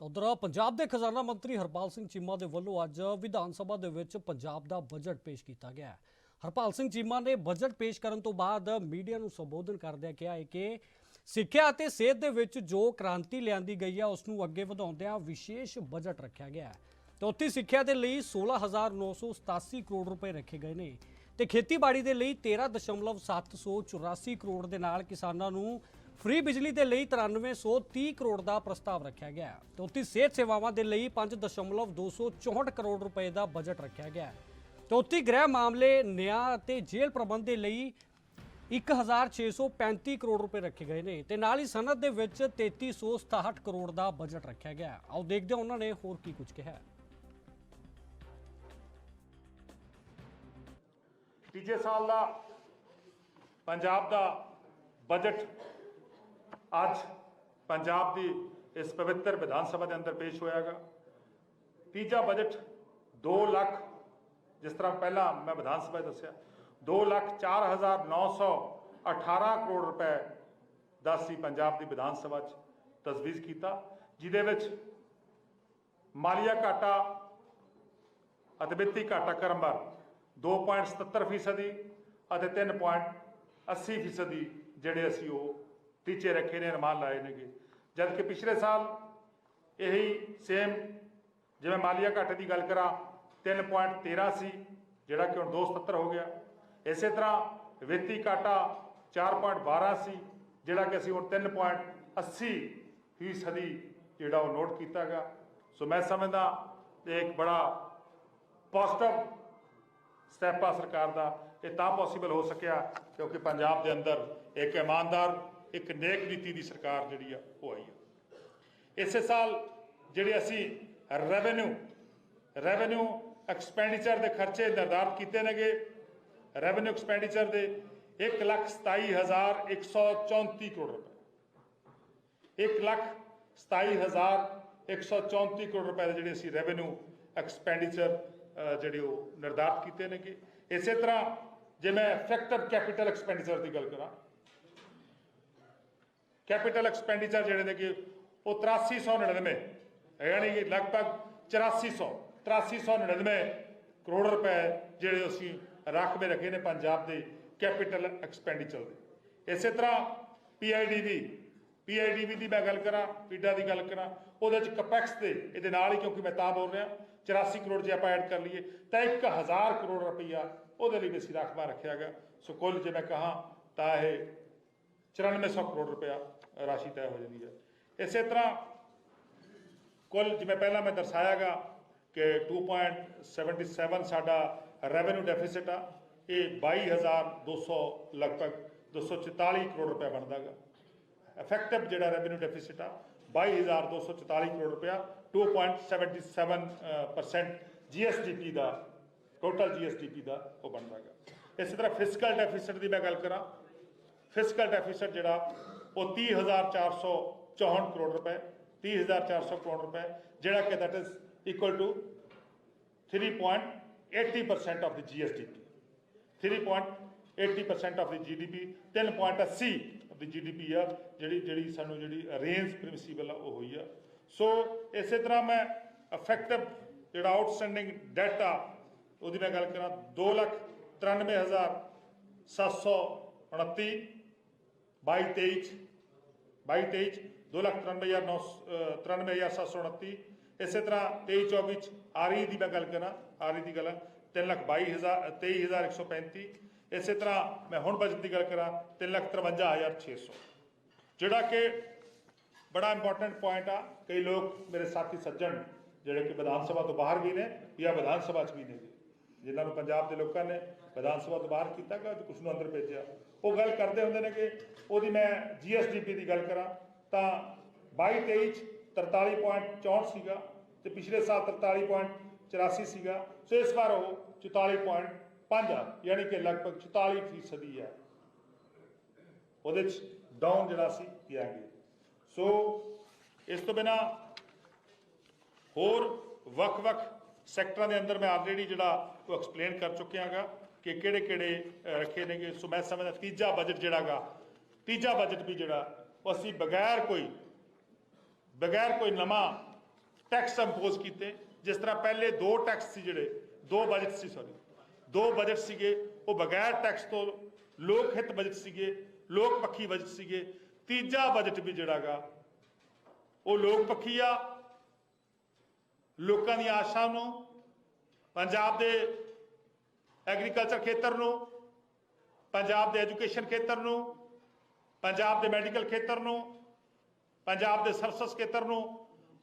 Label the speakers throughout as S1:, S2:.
S1: ਉਧਰ ਪੰਜਾਬ ਦੇ ਖਜ਼ਾਨਾ ਮੰਤਰੀ ਹਰਪਾਲ ਸਿੰਘ ਚੀਮਾ ਦੇ ਵੱਲੋਂ ਅੱਜ ਵਿਧਾਨ ਸਭਾ ਦੇ ਵਿੱਚ ਪੰਜਾਬ ਦਾ ਬਜਟ ਪੇਸ਼ ਕੀਤਾ ਗਿਆ ਹਰਪਾਲ ਸਿੰਘ ਚੀਮਾ ਨੇ ਬਜਟ ਪੇਸ਼ ਕਰਨ ਤੋਂ ਬਾਅਦ ਮੀਡੀਆ ਨੂੰ ਸੰਬੋਧਨ ਕਰਦਿਆਂ ਕਿਹਾ ਹੈ ਕਿ ਸਿੱਖਿਆ ਅਤੇ ਸਿਹਤ ਦੇ ਵਿੱਚ ਜੋ ਕ੍ਰਾਂਤੀ ਲਿਆਂਦੀ ਗਈ ਹੈ, ਉਸ ਨੂੰ ਅੱਗੇ ਵਧਾਉਂਦਿਆਂ ਵਿਸ਼ੇਸ਼ ਬਜਟ ਰੱਖਿਆ ਗਿਆ ਹੈ। ਤੇ ਉੱਥੇ ਸਿੱਖਿਆ ਦੇ ਲਈ 16987 ਕਰੋੜ ਰੁਪਏ ਰੱਖੇ ਗਏ ਨੇ ਤੇ ਖੇਤੀਬਾੜੀ ਦੇ ਲਈ 13.784 ਕਰੋੜ ਦੇ ਨਾਲ ਕਿਸਾਨਾਂ ਨੂੰ ਫ੍ਰੀ ਬਿਜਲੀ ਦੇ ਲਈ 9330 ਕਰੋੜ ਦਾ ਪ੍ਰਸਤਾਵ ਰੱਖਿਆ ਗਿਆ ਹੈ ਤੇ ਉੱਥੇ ਸਿਹਤ ਸੇਵਾਵਾਂ ਦੇ ਲਈ 5.264 ਕਰੋੜ ਰੁਪਏ ਦਾ ਬਜਟ ਰੱਖਿਆ ਗਿਆ ਹੈ। ਤੇ ਉੱਥੇ ਗ੍ਰਹਿ ਮਾਮਲੇ, ਨਿਆਂ ਅਤੇ ਜੇਲ੍ਹ ਪ੍ਰਬੰਧ ਦੇ ਲਈ 1635 ਕਰੋੜ ਰੁਪਏ ਰੱਖੇ ਗਏ ਨੇ ਤੇ ਨਾਲ ਹੀ ਸਨਅਤ ਦੇ ਵਿੱਚ 3367 ਕਰੋੜ ਦਾ ਬਜਟ ਰੱਖਿਆ ਗਿਆ ਆਓ ਦੇਖਦੇ ਹਾਂ ਉਹਨਾਂ ਨੇ ਹੋਰ ਕੀ ਕੁਝ ਕਿਹਾ
S2: ਤੀਜੇ ਸਾਲ ਦਾ ਪੰਜਾਬ ਦਾ ਬਜਟ ਅੱਜ ਪੰਜਾਬ ਦੀ ਇਸ ਪਵਿੱਤਰ ਵਿਧਾਨ ਸਭਾ ਦੇ ਅੰਦਰ ਪੇਸ਼ ਹੋਇਆਗਾ ਤੀਜਾ ਬਜਟ 2 ਲੱਖ, ਜਿਸ ਤਰ੍ਹਾਂ ਪਹਿਲਾਂ ਮੈਂ ਵਿਧਾਨ ਸਭਾ ਦੱਸਿਆ 2 ਲੱਖ 4918 ਕਰੋੜ ਰੁਪਏ ਦਾ ਸੀ ਪੰਜਾਬ ਦੀ ਵਿਧਾਨ ਸਭਾ 'ਚ ਤਜਵੀਜ਼ ਕੀਤਾ, ਜਿਹਦੇ ਵਿੱਚ ਮਾਲੀਆ ਘਾਟਾ ਅਤੇ ਵਿੱਤੀ ਘਾਟਾ ਕਰਮਵਾਰ 2.77 ਫੀਸਦੀ ਅਤੇ 3.80 ਫੀਸਦੀ ਜਿਹੜੇ ਅਸੀਂ ਉਹ ਟੀਚੇ ਰੱਖੇ ਨੇ ਅਨੁਮਾਨ ਲਾਏ ਨੇਗੇ। ਜਦ ਕਿ ਪਿਛਲੇ ਸਾਲ ਇਹੀ ਸੇਮ ਜਿਵੇਂ ਮਾਲੀਆ ਘਾਟੇ ਦੀ ਗੱਲ ਕਰਾਂ 3.13 ਸੀ, ਜਿਹੜਾ ਕਿ ਹੁਣ 2.77 ਹੋ ਗਿਆ। ਇਸੇ ਤਰ੍ਹਾਂ ਵਿੱਤੀ ਘਾਟਾ 4.12 ਸੀ, ਜਿਹੜਾ ਕਿ ਅਸੀਂ ਹੁਣ 3.80 ਫੀਸਦੀ ਜਿਹੜਾ ਉਹ ਨੋਟ ਕੀਤਾਗਾ। ਸੋ ਮੈਂ ਸਮਝਦਾ ਇਹ ਇੱਕ ਬੜਾ ਪੋਜ਼ਿਟਿਵ ਸਟੈਪ ਆ ਸਰਕਾਰ ਦਾ। ਇਹ ਤਾਂ ਪੋਸੀਬਲ ਹੋ ਸਕਿਆ, ਕਿਉਂਕਿ ਪੰਜਾਬ ਦੇ ਅੰਦਰ ਇੱਕ ਇਮਾਨਦਾਰ ਇੱਕ ਨੇਕ ਨੀਤੀ ਦੀ ਸਰਕਾਰ ਜਿਹੜੀ ਆ, ਉਹ ਆਈ ਆ। ਇਸੇ ਸਾਲ ਜਿਹੜੇ ਅਸੀਂ ਰੈਵਨਿਊ ਰੈਵਨਿਊ ਐਕਸਪੈਂਡੀਚਰ ਦੇ ਖਰਚੇ ਨਿਰਧਾਰਤ ਕੀਤੇ ਨੇਗੇ ਰੈਵਨਿਊ ਐਕਸਪੈਂਡੀਚਰ ਦੇ 127134 ਕਰੋੜ ਰੁਪਏ। 127134 ਕਰੋੜ ਰੁਪਏ ਦੇ ਜਿਹੜੇ ਅਸੀਂ ਰੈਵਨਿਊ ਐਕਸਪੈਂਡੀਚਰ ਜਿਹੜੇ ਉਹ ਨਿਰਧਾਰਤ ਕੀਤੇ ਨੇਗੇ। ਇਸੇ ਤਰ੍ਹਾਂ ਜੇ ਮੈਂ ਇਫੈਕਟਿਵ ਕੈਪੀਟਲ ਐਕਸਪੈਂਡੀਚਰ ਦੀ ਗੱਲ ਕਰਾਂ ਕੈਪੀਟਲ ਐਕਸਪੈਂਡੀਚਰ ਜਿਹੜੇ ਨੇ ਕਿ ਉਹ 8399 ਯਾਨੀ ਕਿ ਲਗਭਗ 8400 8399 ਕਰੋੜ ਰੁਪਏ ਜਿਹੜੇ ਅਸੀਂ ਰਾਖਵੇਂ ਰੱਖੇ ਨੇ ਪੰਜਾਬ ਦੇ ਕੈਪੀਟਲ ਐਕਸਪੈਂਡੀਚਰ ਦੇ। ਇਸੇ ਤਰ੍ਹਾਂ ਪੀਆਈਡੀਵੀ ਪੀਆਈਡੀਵੀ ਦੀ ਮੈਂ ਗੱਲ ਕਰਾਂ ਪੀਡਾ ਦੀ ਗੱਲ ਕਰਾਂ, ਉਹਦੇ ਚ ਕਪੈਕਸ ਦੇ ਇਹਦੇ ਨਾਲ ਹੀ ਕਿਉਂਕਿ ਮੈਂ ਤਾਂ ਬੋਲ ਰਿਹਾ 84 ਕਰੋੜ ਜੇ ਆਪਾਂ ਐਡ ਕਰ ਲਈਏ, ਤਾਂ 1000 ਕਰੋੜ ਰੁਪਈਆ ਉਹਦੇ ਲਈ ਵੀ ਅਸੀਂ ਰਾਖਵਾ ਰੱਖਿਆ ਗਿਆ ਸੋ ਕੁੱਲ ਜੇ ਮੈਂ ਕਹਾਂ ਤਾਂ ਇਹ 9400 ਕਰੋੜ ਰੁਪਇਆ ਰਾਸ਼ੀ ਤੈਅ ਹੋ ਜਾਂਦੀ ਹੈ। ਇਸੇ ਤਰ੍ਹਾਂ ਕੁੱਲ ਜਿਵੇਂ ਪਹਿਲਾਂ ਮੈਂ ਦਰਸਾਇਆਗਾ ਕਿ 2.77 ਸਾਡਾ ਰੈਵਨਿਊ ਡੈਫਿਸਿਟ ਆ, ਇਹ 22200 ਲਗਭਗ 244 ਕਰੋੜ ਰੁਪਇਆ ਬਣਦਾਗਾ। ਇਫੈਕਟਿਵ ਜਿਹੜਾ ਰੈਵਨਿਊ ਡੈਫਿਸਿਟ ਆ 22244 ਕਰੋੜ ਰੁਪਇਆ 2.77% GSDP ਦਾ ਟੋਟਲ GSDP ਦਾ ਉਹ ਬਣਦਾਗਾ। ਇਸੇ ਤਰ੍ਹਾਂ ਫਿਸਕਲ ਡੈਫਿਸਿਟ ਦੀ ਮੈਂ ਗੱਲ ਕਰਾਂ। ਫਿਸਕਲ ਡੈਫਿਸਿਟ ਜਿਹੜਾ ਉਹ 30464 ਕਰੋੜ ਰੁਪਏ 30400 ਕਰੋੜ ਰੁਪਏ, ਜਿਹੜਾ ਕਿ that is equal to 3.80% of the GSDP 3.80% of the GDP 3.80 of the GDP ਆ, ਜਿਹੜੀ ਜਿਹੜੀ ਸਾਨੂੰ ਜਿਹੜੀ ਰੇਂਜ ਪ੍ਰਿੰਸੀਪਲ ਆ ਉਹ ਹੋਈ ਆ। ਸੋ ਇਸੇ ਤਰ੍ਹਾਂ ਮੈਂ ਅਫੈਕਟਿਵ ਜਿਹੜਾ ਆਊਟਸਟੈਂਡਿੰਗ ਡੈਟ ਆ, ਉਹਦੀ ਮੈਂ ਗੱਲ ਕਰਾਂ 2 ਲੱਖ 93729 22 23 22 23 2 ਲੱਖ 93729 ਇਸੇ ਤਰ੍ਹਾਂ 23 24 ਚ ਆਰਈ ਦੀ ਮੈਂ ਗੱਲ ਕਰਾਂ ਆਰੀ ਦੀ ਗੱਲ 3 ਲੱਖ 22000 23135 ਇਸੇ ਤਰ੍ਹਾਂ ਮੈਂ ਹੁਣ ਬਜਟ ਦੀ ਗੱਲ ਕਰਾਂ 3 ਲੱਖ 53600 ਜਿਹੜਾ ਕਿ ਬੜਾ ਇੰਪੋਰਟੈਂਟ ਪੁਆਇੰਟ ਆ ਕਈ ਲੋਕ ਮੇਰੇ ਸਾਥੀ ਸੱਜਣ ਜਿਹੜੇ ਕਿ ਵਿਧਾਨ ਸਭਾ ਤੋਂ ਬਾਹਰ ਵੀ ਨੇ ਜਾਂ ਵਿਧਾਨ ਸਭਾ 'ਚ ਵੀ ਨੇ ਜਿਨ੍ਹਾਂ ਨੂੰ ਪੰਜਾਬ ਦੇ ਲੋਕਾਂ ਨੇ ਵਿਧਾਨ ਸਭਾ ਤੋਂ ਬਾਹਰ ਕੀਤਾ ਕਿ ਕੁਝ ਨੂੰ ਅੰਦਰ ਭੇਜਿਆ ਉਹ ਗੱਲ ਕਰਦੇ ਹੁੰਦੇ ਨੇ ਕਿ ਉਹਦੀ ਮੈਂ ਜੀਐਸਡੀਪੀ ਦੀ ਗੱਲ ਕਰਾਂ, ਤਾਂ 22 23 ਚ 43.64 ਸੀਗਾ ਤੇ ਪਿਛਲੇ ਸਾਲ 43.84 ਸੀਗਾ, ਸੋ ਇਸ ਵਾਰ ਉਹ 44.5 ਆ, ਯਾਨੀ ਕਿ ਲਗਭਗ 44 ਫੀਸਦੀ ਹੈ ਉਹਦੇ ਚ ਡਾਊਨ ਜਿਹੜਾ ਸੀ ਕਿਹਾ ਗਿਆ। ਸੋ ਇਸ ਤੋਂ ਬਿਨਾ ਹੋਰ ਵੱਖ-ਵੱਖ ਸੈਕਟਰਾਂ ਦੇ ਅੰਦਰ ਮੈਂ ਆਲਰੇਡੀ ਜਿਹੜਾ ਉਹ ਐਕਸਪਲੇਨ ਕਰ ਚੁੱਕਿਆ ਚੁੱਕਿਆਗਾ। ਕਿ ਕਿਹੜੇ ਕਿਹੜੇ ਰੱਖੇ ਨੇਗੇ। ਸੋ ਮੈਂ ਸਮਝਦਾ ਤੀਜਾ ਬਜਟ ਜਿਹੜਾਗਾ ਤੀਜਾ ਬਜਟ ਵੀ ਜਿਹੜਾ ਅਸੀਂ ਬਗੈਰ ਕੋਈ ਬਗੈਰ ਕੋਈ ਨਵਾਂ ਟੈਕਸ ਇੰਪੋਜ਼ ਕੀਤੇ। ਜਿਸ ਤਰ੍ਹਾਂ ਪਹਿਲੇ ਦੋ ਟੈਕਸ ਸੀ ਜਿਹੜੇ, ਦੋ ਬਜਟ ਸੀ ਸੌਰੀ ਦੋ ਬਜਟ ਸੀਗੇ, ਉਹ ਬਗੈਰ ਟੈਕਸ ਤੋਂ ਲੋਕ ਹਿੱਤ ਬਜਟ ਸੀਗੇ, ਲੋਕ ਪੱਖੀ ਬਜਟ ਸੀਗੇ। ਤੀਜਾ ਬਜਟ ਵੀ ਜਿਹੜਾਗਾ ਉਹ ਲੋਕ ਪੱਖੀ ਆ, ਲੋਕਾਂ ਦੀ ਆਸ਼ਾ ਨੂੰ, ਪੰਜਾਬ ਦੇ ਐਗਰੀਕਲਚਰ ਖੇਤਰ ਨੂੰ, ਪੰਜਾਬ ਦੇ ਐਜੂਕੇਸ਼ਨ ਖੇਤਰ ਨੂੰ, ਪੰਜਾਬ ਦੇ ਮੈਡੀਕਲ ਖੇਤਰ ਨੂੰ, ਪੰਜਾਬ ਦੇ ਸਰਵਿਸ ਖੇਤਰ ਨੂੰ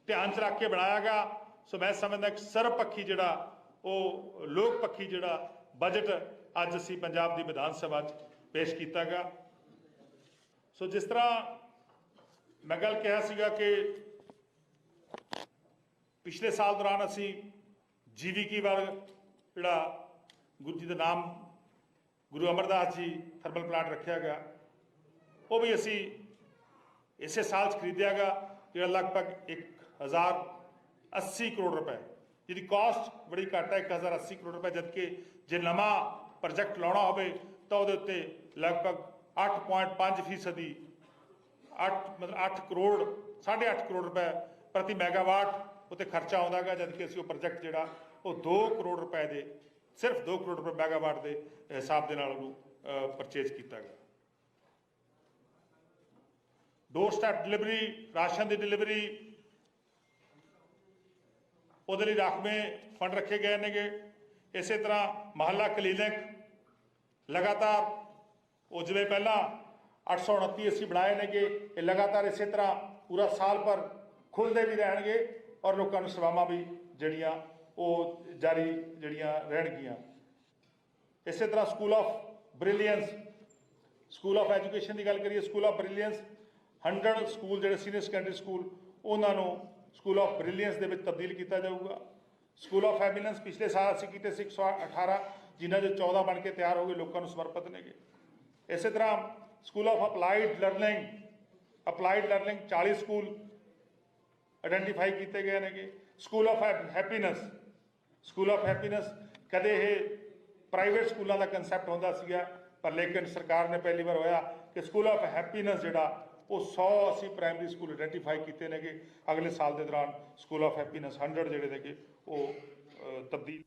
S2: ਧਿਆਨ 'ਚ ਰੱਖ ਕੇ ਬਣਾਇਆ ਗਿਆ। ਸੋ ਮੈਂ ਸਮਝਦਾ ਇੱਕ ਸਰਬਪੱਖੀ ਜਿਹੜਾ ਉਹ ਲੋਕ ਪੱਖੀ ਜਿਹੜਾ ਬਜਟ ਅੱਜ ਅਸੀਂ ਪੰਜਾਬ ਦੀ ਵਿਧਾਨ ਸਭਾ 'ਚ ਪੇਸ਼ ਕੀਤਾ ਗਿਆ। ਸੋ ਜਿਸ ਤਰ੍ਹਾਂ ਮੈਂ ਗੱਲ ਕਿਹਾ ਸੀਗਾ ਕਿ ਪਿਛਲੇ ਸਾਲ ਦੌਰਾਨ ਅਸੀਂ ਜੀਵੀ ਕੀ ਵਰਗ ਜਿਹੜਾ ਗੁਰੂ ਜੀ ਦਾ ਨਾਮ ਗੁਰੂ ਅਮਰਦਾਸ ਜੀ ਥਰਮਲ ਪਲਾਂਟ ਰੱਖਿਆ ਗਿਆ। ਉਹ ਵੀ ਅਸੀਂ ਇਸੇ ਸਾਲ 'ਚ ਖਰੀਦਿਆ ਗਿਆ, ਜਿਹੜਾ ਲਗਭਗ 1080 ਕਰੋੜ ਰੁਪਏ। ਜਿਹਦੀ ਕਾਸਟ ਬੜੀ ਘੱਟ ਹੈ 1080 ਕਰੋੜ ਰੁਪਏ, ਜਦਕਿ ਜੇ ਨਵਾਂ ਪ੍ਰੋਜੈਕਟ ਲਾਉਣਾ ਹੋਵੇ, ਤਾਂ ਉਹਦੇ ਉੱਤੇ ਲਗਭਗ 8.5 ਫੀਸਦੀ 8 ਮਤਲਬ 8 ਕਰੋੜ 8.5 ਕਰੋੜ ਰੁਪਏ ਪ੍ਰਤੀ ਮੈਗਾਵਾਟ ਉੱਤੇ ਖਰਚਾ ਆਉਂਦਾ ਹੈਗਾ, ਜਦਕਿ ਅਸੀਂ ਉਹ ਪ੍ਰੋਜੈਕਟ ਜਿਹੜਾ, ਉਹ 2 ਕਰੋੜ ਰੁਪਏ ਦੇ ਸਿਰਫ 2 ਕਰੋੜ ਰੁਪਏ ਮੈਗਾਵਾਟ ਦੇ ਹਿਸਾਬ ਦੇ ਨਾਲ ਉਹਨੂੰ ਪਰਚੇਜ਼ ਕੀਤਾ ਗਿਆ। ਡੋਰ ਸਟੈਪ ਡਿਲੀਵਰੀ ਰਾਸ਼ਨ ਦੀ ਡਿਲੀਵਰੀ ਉਹਦੇ ਲਈ ਰਾਖਵੇਂ ਫੰਡ ਰੱਖੇ ਗਏ ਨੇਗੇ। ਇਸੇ ਤਰ੍ਹਾਂ ਮਹੱਲਾ ਕਲੀਨਿਕ ਲਗਾਤਾਰ, ਉਹ ਜਿਵੇਂ ਪਹਿਲਾਂ 829 ਅਸੀਂ ਬਣਾਏ ਨੇਗੇ, ਇਹ ਲਗਾਤਾਰ ਇਸੇ ਤਰ੍ਹਾਂ ਪੂਰਾ ਸਾਲ ਭਰ ਖੁੱਲਦੇ ਵੀ ਰਹਿਣਗੇ ਔਰ ਲੋਕਾਂ ਨੂੰ ਸੇਵਾਵਾਂ ਵੀ ਜਿਹੜੀਆਂ ਉਹ ਜਾਰੀ ਜਿਹੜੀਆਂ ਰਹਿਣਗੀਆਂ। ਇਸੇ ਤਰ੍ਹਾਂ school of brilliance school of education ਦੀ ਗੱਲ ਕਰੀਏ ਸਕੂਲ ਆਫ ਬ੍ਰਿਲੀਅੰਸ 100 ਸਕੂਲ ਜਿਹੜੇ ਸੀਨੀਅਰ ਸੈਕੰਡਰੀ ਸਕੂਲ ਉਹਨਾਂ ਨੂੰ ਸਕੂਲ ਆਫ ਬ੍ਰਿਲੀਅੰਸ ਦੇ ਵਿੱਚ ਤਬਦੀਲ ਕੀਤਾ ਜਾਊਗਾ। ਸਕੂਲ ਆਫ ਐਮੀਨੈਂਸ ਪਿਛਲੇ ਸਾਲ ਅਸੀਂ ਕੀਤੇ ਸੀ 118 ਜਿਨ੍ਹਾਂ ਦੇ 14 ਬਣ ਕੇ ਤਿਆਰ ਹੋ ਗਏ, ਲੋਕਾਂ ਨੂੰ ਸਮਰਪਿਤ ਨੇਗੇ। ਇਸੇ ਤਰ੍ਹਾਂ school of applied learning applied learning 40 school identify ਕੀਤੇ ਗਏ ਨੇਗੇ। School of happiness school of happiness ਕਦੇ ਇਹ ਪ੍ਰਾਈਵੇਟ ਸਕੂਲਾਂ ਦਾ ਕਨਸੈਪਟ ਹੁੰਦਾ ਸੀਗਾ, ਪਰ ਲੇਕਿਨ ਸਰਕਾਰ ਨੇ ਪਹਿਲੀ ਵਾਰ ਹੋਇਆ ਕਿ ਸਕੂਲ ਆਫ ਹੈਪੀਨੈਸ ਜਿਹੜਾ, ਉਹ 100 ਅਸੀਂ ਪ੍ਰਾਇਮਰੀ ਸਕੂਲ ਆਇਡੈਂਟੀਫਾਈ ਕੀਤੇ ਨੇਗੇ। ਅਗਲੇ ਸਾਲ ਦੇ ਦੌਰਾਨ ਸਕੂਲ ਆਫ ਹੈਪੀਨੈਸ 100 ਜਿਹੜੇ ਨੇਗੇ, ਉਹ ਤਬਦੀਲ